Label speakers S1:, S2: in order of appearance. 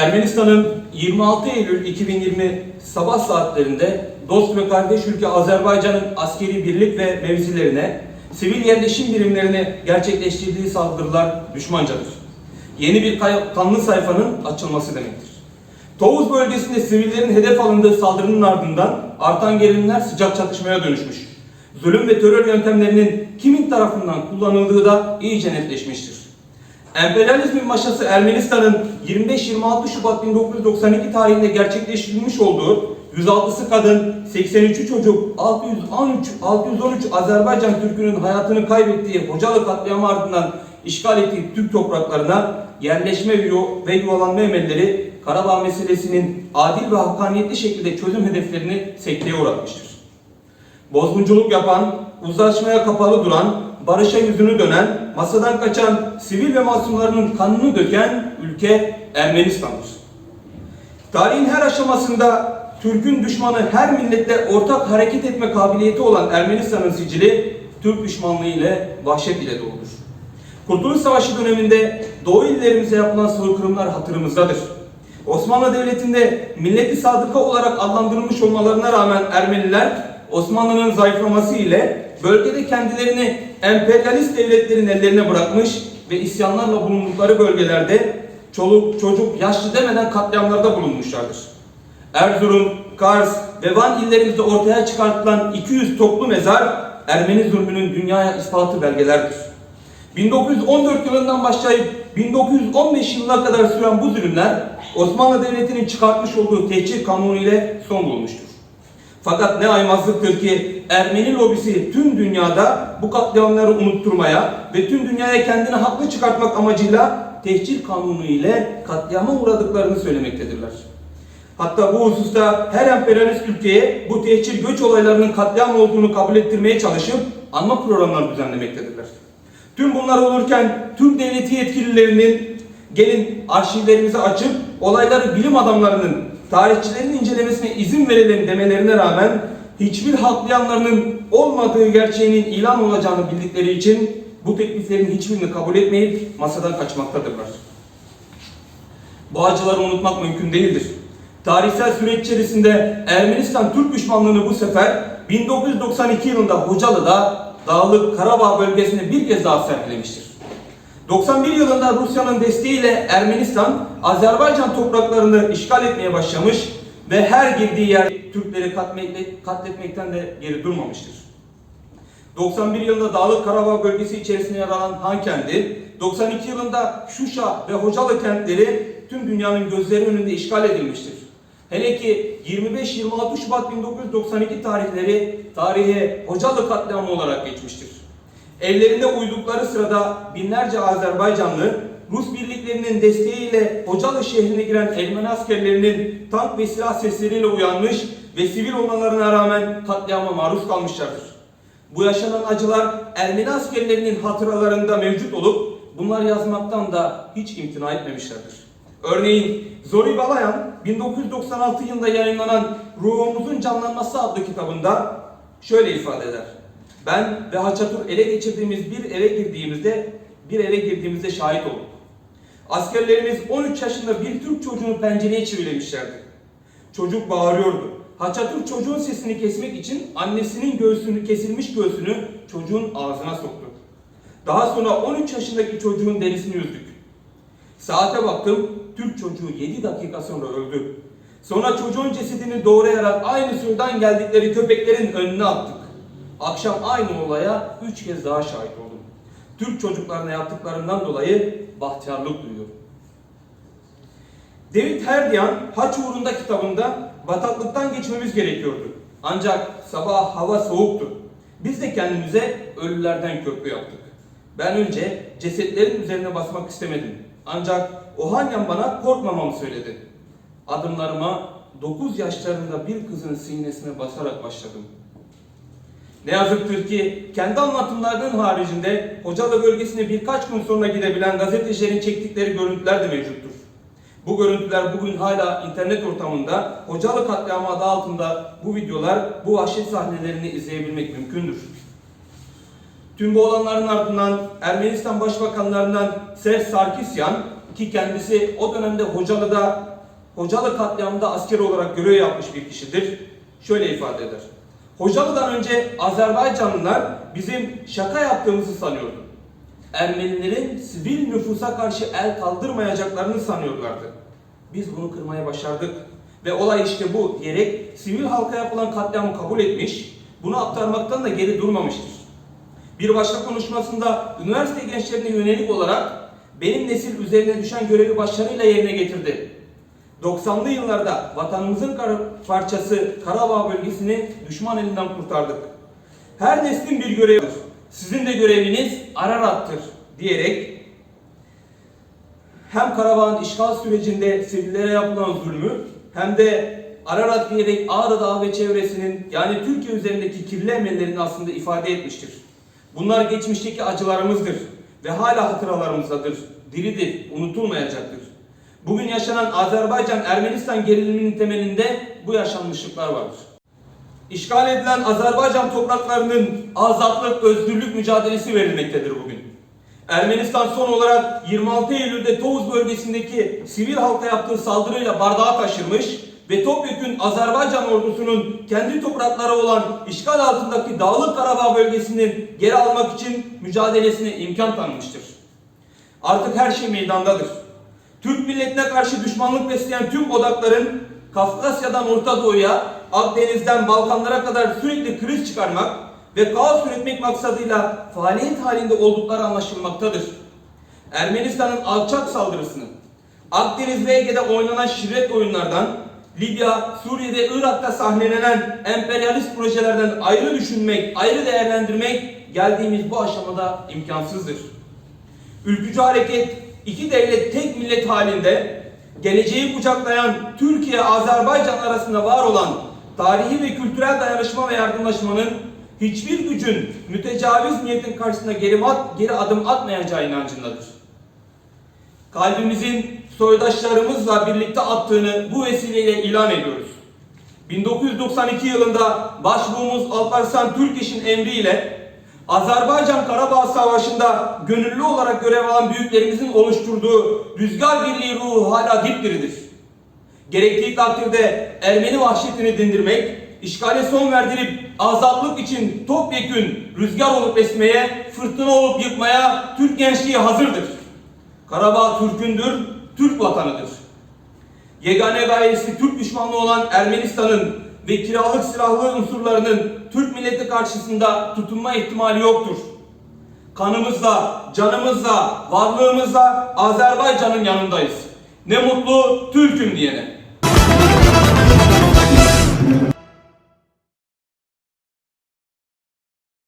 S1: Ermenistan'ın 26 Eylül 2020 sabah saatlerinde dost ve kardeş ülke Azerbaycan'ın askeri birlik ve mevzilerine, sivil yerleşim birimlerine gerçekleştirdiği saldırılar düşmancadır. Yeni bir kanlı sayfanın açılması demektir. Tovuz bölgesinde sivillerin hedef alındığı saldırının ardından artan gerilimler sıcak çatışmaya dönüşmüş. Zulüm ve terör yöntemlerinin kimin tarafından kullanıldığı da iyice netleşmiştir. Emperyalizmin maşası Ermenistan'ın 25-26 Şubat 1992 tarihinde gerçekleştirilmiş olduğu 106'sı kadın, 83'ü çocuk, 613, 613 Azerbaycan Türk'ünün hayatını kaybettiği Hocalı katliamı ardından işgal ettiği Türk topraklarına yerleşme ve yuvalanma emelleri Karabağ meselesinin adil ve hakkaniyetli şekilde çözüm hedeflerini sekteye uğratmıştır. Bozgunculuk yapan, uzlaşmaya kapalı duran, barışa yüzünü dönen, masadan kaçan, sivil ve masumlarının kanını döken ülke Ermenistan'dır. Tarihin her aşamasında Türk'ün düşmanı her milletle ortak hareket etme kabiliyeti olan Ermenistan'ın sicili Türk düşmanlığı ile vahşet ile doludur. Kurtuluş Savaşı döneminde Doğu illerimize yapılan soykırımlar hatırımızdadır. Osmanlı Devleti'nde milleti sadıka olarak adlandırılmış olmalarına rağmen Ermeniler Osmanlı'nın zayıflaması ile bölgede kendilerini emperyalist devletlerin ellerine bırakmış ve isyanlarla bulundukları bölgelerde çoluk, çocuk, yaşlı demeden katliamlarda bulunmuşlardır. Erzurum, Kars ve Van illerimizde ortaya çıkartılan 200 toplu mezar Ermeni zulmünün dünyaya ispatı belgelerdir. 1914 yılından başlayıp 1915 yılına kadar süren bu zulümler Osmanlı Devleti'nin çıkartmış olduğu tehcir kanunu ile son bulmuştur. Fakat ne aymazlıktır ki Ermeni lobisi tüm dünyada bu katliamları unutturmaya ve tüm dünyaya kendini haklı çıkartmak amacıyla tehcir kanunu ile katliama uğradıklarını söylemektedirler. Hatta bu hususta her emperyalist ülkeye bu tehcir göç olaylarının katliam olduğunu kabul ettirmeye çalışıp anma programları düzenlemektedirler. Tüm bunlar olurken Türk devleti yetkililerinin gelin arşivlerimizi açıp olayları bilim adamlarının, tarihçilerin incelemesine izin verelim demelerine rağmen hiçbir haklayanlarının olmadığı gerçeğinin ilan olacağını bildikleri için bu tekliflerin hiçbirini kabul etmeyip masadan kaçmaktadırlar. Bu acıları unutmak mümkün değildir. Tarihsel süreç içerisinde Ermenistan Türk düşmanlığını bu sefer 1992 yılında Hocalı'da Dağlık Karabağ bölgesinde bir kez daha sergilemiştir. 91 yılında Rusya'nın desteğiyle Ermenistan Azerbaycan topraklarını işgal etmeye başlamış ve her girdiği yer Türkleri katletme- katletmekten de geri durmamıştır. 91 yılında Dağlık Karabağ bölgesi içerisinde yer alan Hankendi, 92 yılında Şuşa ve Hocalı kentleri tüm dünyanın gözleri önünde işgal edilmiştir. Hele ki 25-26 Şubat 1992 tarihleri tarihe Hocalı katliamı olarak geçmiştir. Evlerinde uydukları sırada binlerce Azerbaycanlı Rus birliklerinin desteğiyle Hocalı şehrine giren Ermeni askerlerinin tank ve silah sesleriyle uyanmış ve sivil olmalarına rağmen katliama maruz kalmışlardır. Bu yaşanan acılar Ermeni askerlerinin hatıralarında mevcut olup bunlar yazmaktan da hiç imtina etmemişlerdir. Örneğin Zori Balayan 1996 yılında yayınlanan Ruhumuzun Canlanması adlı kitabında şöyle ifade eder. Ben ve Haçatur ele geçirdiğimiz bir eve girdiğimizde bir eve girdiğimizde şahit olduk. Askerlerimiz 13 yaşında bir Türk çocuğunu pencereye çivilemişlerdi. Çocuk bağırıyordu. Haçatur çocuğun sesini kesmek için annesinin göğsünü kesilmiş göğsünü çocuğun ağzına soktu. Daha sonra 13 yaşındaki çocuğun derisini yüzdük. Saate baktım, Türk çocuğu 7 dakika sonra öldü. Sonra çocuğun cesedini doğrayarak aynı suydan geldikleri köpeklerin önüne attık. Akşam aynı olaya 3 kez daha şahit oldum. Türk çocuklarına yaptıklarından dolayı bahtiyarlık duyuyorum. David Herdian Haç Uğrunda kitabında bataklıktan geçmemiz gerekiyordu. Ancak sabah hava soğuktu. Biz de kendimize ölülerden köprü yaptık. Ben önce cesetlerin üzerine basmak istemedim. Ancak Ohanyan bana korkmamamı söyledi. Adımlarıma 9 yaşlarında bir kızın sinesine basarak başladım. Ne yazıktır ki kendi anlatımlarının haricinde Hocalı bölgesine birkaç gün sonra gidebilen gazetecilerin çektikleri görüntüler de mevcuttur. Bu görüntüler bugün hala internet ortamında Hocalı katliamı adı altında bu videolar, bu vahşet sahnelerini izleyebilmek mümkündür. Tüm bu olanların ardından Ermenistan Başbakanlarından Serj Sarkisyan ki kendisi o dönemde Hocalı'da Hocalı katliamında asker olarak görev yapmış bir kişidir. Şöyle ifade eder. Hocalı'dan önce Azerbaycanlılar bizim şaka yaptığımızı sanıyordu. Ermenilerin sivil nüfusa karşı el kaldırmayacaklarını sanıyorlardı. Biz bunu kırmaya başardık. Ve olay işte bu diyerek sivil halka yapılan katliamı kabul etmiş, bunu aktarmaktan da geri durmamıştır. Bir başka konuşmasında üniversite gençlerine yönelik olarak benim nesil üzerine düşen görevi başarıyla yerine getirdi. 90'lı yıllarda vatanımızın parçası Karabağ bölgesini düşman elinden kurtardık. Her neslin bir görevi var. Sizin de göreviniz Ararat'tır diyerek hem Karabağ'ın işgal sürecinde sivillere yapılan zulmü hem de Ararat diyerek Ağrı Dağı ve çevresinin yani Türkiye üzerindeki kirli emellerini aslında ifade etmiştir. Bunlar geçmişteki acılarımızdır ve hala hatıralarımızdadır. Diridir, unutulmayacaktır. Bugün yaşanan Azerbaycan-Ermenistan geriliminin temelinde bu yaşanmışlıklar vardır. İşgal edilen Azerbaycan topraklarının azatlık, özgürlük mücadelesi verilmektedir bugün. Ermenistan son olarak 26 Eylül'de Tovuz bölgesindeki sivil halka yaptığı saldırıyla bardağı taşırmış ve topyekün Azerbaycan ordusunun kendi toprakları olan işgal altındaki Dağlık Karabağ bölgesini geri almak için mücadelesine imkan tanımıştır. Artık her şey meydandadır. Türk milletine karşı düşmanlık besleyen tüm odakların Kafkasya'dan Orta Doğu'ya, Akdeniz'den Balkanlara kadar sürekli kriz çıkarmak ve kaos üretmek maksadıyla faaliyet halinde oldukları anlaşılmaktadır. Ermenistan'ın alçak saldırısını, Akdeniz ve Ege'de oynanan şirret oyunlardan, Libya, Suriye'de, Irak'ta sahnelenen emperyalist projelerden ayrı düşünmek, ayrı değerlendirmek geldiğimiz bu aşamada imkansızdır. Ülkücü hareket iki devlet tek millet halinde geleceği kucaklayan Türkiye-Azerbaycan arasında var olan tarihi ve kültürel dayanışma ve yardımlaşmanın hiçbir gücün mütecaviz niyetin karşısında geri, at, geri adım atmayacağı inancındadır. Kalbimizin soydaşlarımızla birlikte attığını bu vesileyle ilan ediyoruz. 1992 yılında başbuğumuz Alparslan Türkeş'in emriyle Azerbaycan Karabağ Savaşı'nda gönüllü olarak görev alan büyüklerimizin oluşturduğu rüzgar birliği ruhu hala dipdiridir. Gerektiği takdirde Ermeni vahşetini dindirmek, işgale son verdirip azatlık için topyekün rüzgar olup esmeye, fırtına olup yıkmaya Türk gençliği hazırdır. Karabağ Türk'ündür, Türk vatanıdır. Yegane gayesi Türk düşmanlığı olan Ermenistan'ın ve kiralık silahlı unsurlarının Türk milleti karşısında tutunma ihtimali yoktur. Kanımızla, canımızla, varlığımızla Azerbaycan'ın yanındayız. Ne mutlu Türk'üm diyene.